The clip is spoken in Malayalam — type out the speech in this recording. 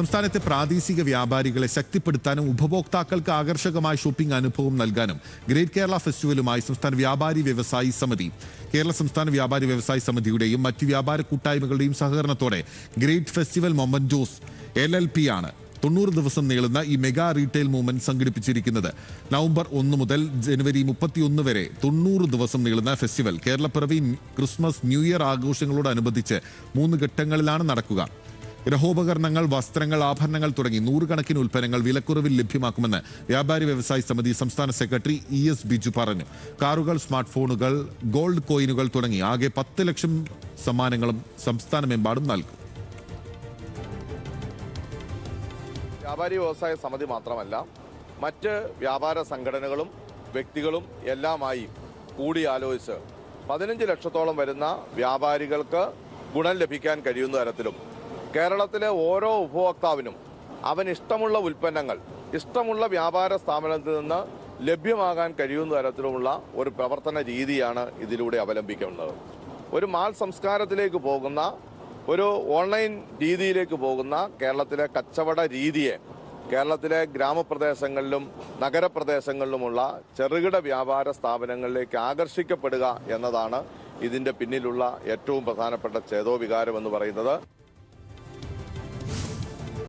സംസ്ഥാനത്തെ പ്രാദേശിക വ്യാപാരികളെ ശക്തിപ്പെടുത്താനും ഉപഭോക്താക്കൾക്ക് ആകർഷകമായ ഷോപ്പിംഗ് അനുഭവം നൽകാനും ഗ്രേറ്റ് കേരള ഫെസ്റ്റിവലുമായി സംസ്ഥാന വ്യാപാരി വ്യവസായി സമിതി കേരള സംസ്ഥാന വ്യാപാരി വ്യവസായി സമിതിയുടെയും മറ്റ് വ്യാപാര കൂട്ടായ്മകളുടെയും സഹകരണത്തോടെ great festival mementos L L P ആണ്. തൊണ്ണൂറ് ദിവസം നീളുന്ന ഈ മെഗാ റീറ്റെയിൽ മൂവ്മെന്റ് സംഘടിപ്പിച്ചിരിക്കുന്നത്. നവംബർ ഒന്ന് മുതൽ ജനുവരി മുപ്പത്തിയൊന്ന് വരെ തൊണ്ണൂറ് ദിവസം നീളുന്ന festival Keralappiravi Christmas new year ആഘോഷങ്ങളോടനുബന്ധിച്ച് മൂന്ന് ഘട്ടങ്ങളിലാണ് നടക്കുക. ഗൃഹോപകരണങ്ങൾ വസ്ത്രങ്ങൾ ആഭരണങ്ങൾ തുടങ്ങി നൂറുകണക്കിന് ഉൽപ്പന്നങ്ങൾ വിലക്കുറവിൽ ലഭ്യമാക്കുമെന്ന് വ്യാപാരി വ്യവസായ സമിതി സംസ്ഥാന സെക്രട്ടറി ഇ എസ് ബിജു പറഞ്ഞു. കാറുകൾ സ്മാർട്ട് ഫോണുകൾ ഗോൾഡ് കോയിനുകൾ തുടങ്ങി ആകെ പത്ത് ലക്ഷം സമ്മാനങ്ങളും സംസ്ഥാനമെമ്പാടും നൽകും. വ്യാപാരി വ്യവസായ സമിതി മാത്രമല്ല മറ്റ് വ്യാപാര സംഘടനകളും വ്യക്തികളും എല്ലാമായി കൂടിയാലോചിച്ച് പതിനഞ്ച് ലക്ഷത്തോളം വരുന്ന വ്യാപാരികൾക്ക് ഗുണം ലഭിക്കാൻ കഴിയുന്ന തരത്തിലും കേരളത്തിലെ ഓരോ ഉപഭോക്താവിനും അവൻ ഇഷ്ടമുള്ള ഉൽപ്പന്നങ്ങൾ ഇഷ്ടമുള്ള വ്യാപാര സ്ഥാപനത്തിൽ നിന്ന് ലഭ്യമാകാൻ കഴിയുന്ന തരത്തിലുമുള്ള ഒരു പ്രവർത്തന രീതിയാണ് ഇതിലൂടെ അവലംബിക്കുന്നത്. ഒരു മാൽ സംസ്കാരത്തിലേക്ക് പോകുന്ന ഒരു ഓൺലൈൻ രീതിയിലേക്ക് പോകുന്ന കേരളത്തിലെ കച്ചവട രീതിയെ കേരളത്തിലെ ഗ്രാമപ്രദേശങ്ങളിലും നഗരപ്രദേശങ്ങളിലുമുള്ള ചെറുകിട വ്യാപാര സ്ഥാപനങ്ങളിലേക്ക് ആകർഷിക്കപ്പെടുക എന്നതാണ് ഇതിന്റെ പിന്നിലുള്ള ഏറ്റവും പ്രധാനപ്പെട്ട ചേതോവികാരം എന്ന് പറയുന്നത്.